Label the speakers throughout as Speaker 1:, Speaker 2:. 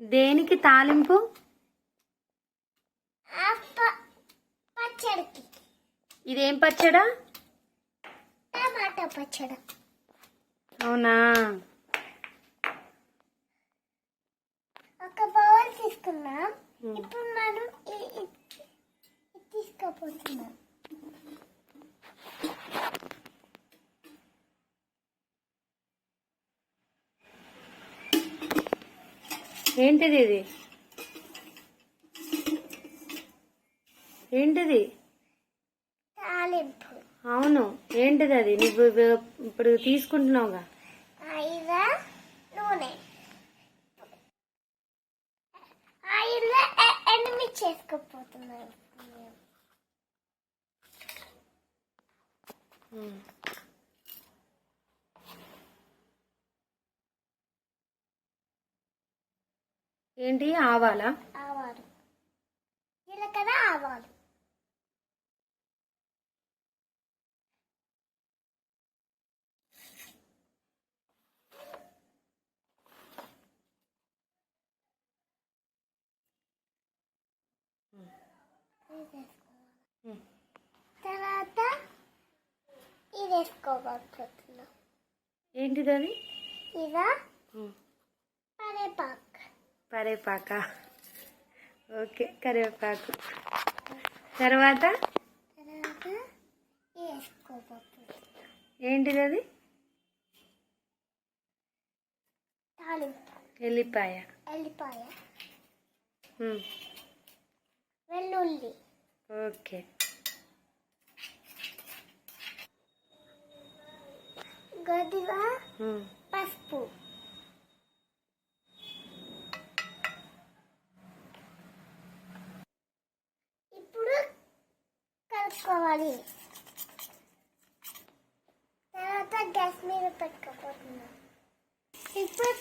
Speaker 1: దేనికి తాలింపు?
Speaker 2: పచ్చడికి.
Speaker 1: ఇదేం పచ్చడా?
Speaker 2: టమాటా పచ్చడి.
Speaker 1: అవునా?
Speaker 2: ఒక బౌల్ తీసుకున్నాం. ఇప్పుడు మనం తీసుకోపోతున్నాం.
Speaker 1: ఏంటిది ఇది? ఏంటిది? అవును. ఏంటిది అది? నువ్వు ఇప్పుడు తీసుకుంటున్నావుగా.
Speaker 2: ఆయిల్
Speaker 1: ఏంటి? ఆవాలా?
Speaker 2: ఆవాలు. జీలకర్ర ఆవాలు. వేసుకోవాలి. తర్వాత ఇది వేసుకోబోతున్నాం
Speaker 1: ఏంటిది అది?
Speaker 2: ఇదా. కరేపాకు
Speaker 1: కరివేపాక. ఓకే కరివేపాకు. తర్వాత? ఏంటిది అది? ఎల్లిపాయ.
Speaker 2: ఎల్లిపాయ. వెల్లుల్లి.
Speaker 1: ఓకే. ఉమ్.
Speaker 2: పసుపు ఇప్పుడు పెట్టుకోవాలి. తర్వాత గ్యాస్ మీద పెట్టుకోబోతున్నాం ఇప్పుడు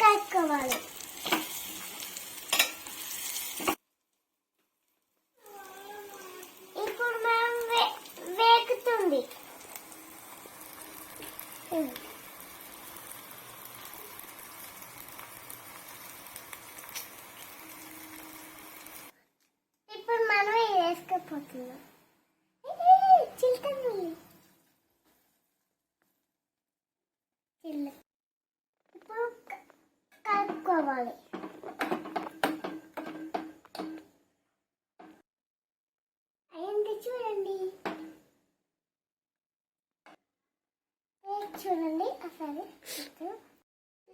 Speaker 2: కలుపుకోవాలి. ఇప్పుడు మనం వే వేగుతుంది. ఇప్పుడు మనం వేసుకుపోతున్నాం. కలుపుకోవాలి అయ్యండి చూడండి. చూడండి అసలు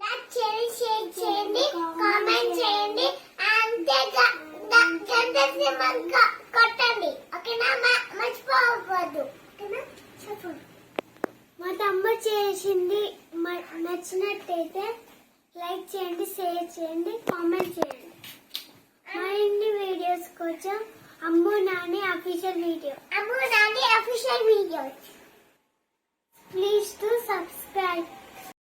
Speaker 2: లైక్ చేయండి షేర్ చేయండి కామెంట్ చేయండి అంతే గంట కొట్టండి. ఓకేనా? మర్చిపోవద్దు. ఓకేనా? మా తమ్ముడు చేసింది నచ్చినట్టయితే లైక్ చేయండి షేర్ చేయండి కామెంట్ చేయండి. మరిన్ని వీడియోస్ కోసం Ammu Nani official video Ammu Nani official video please to subscribe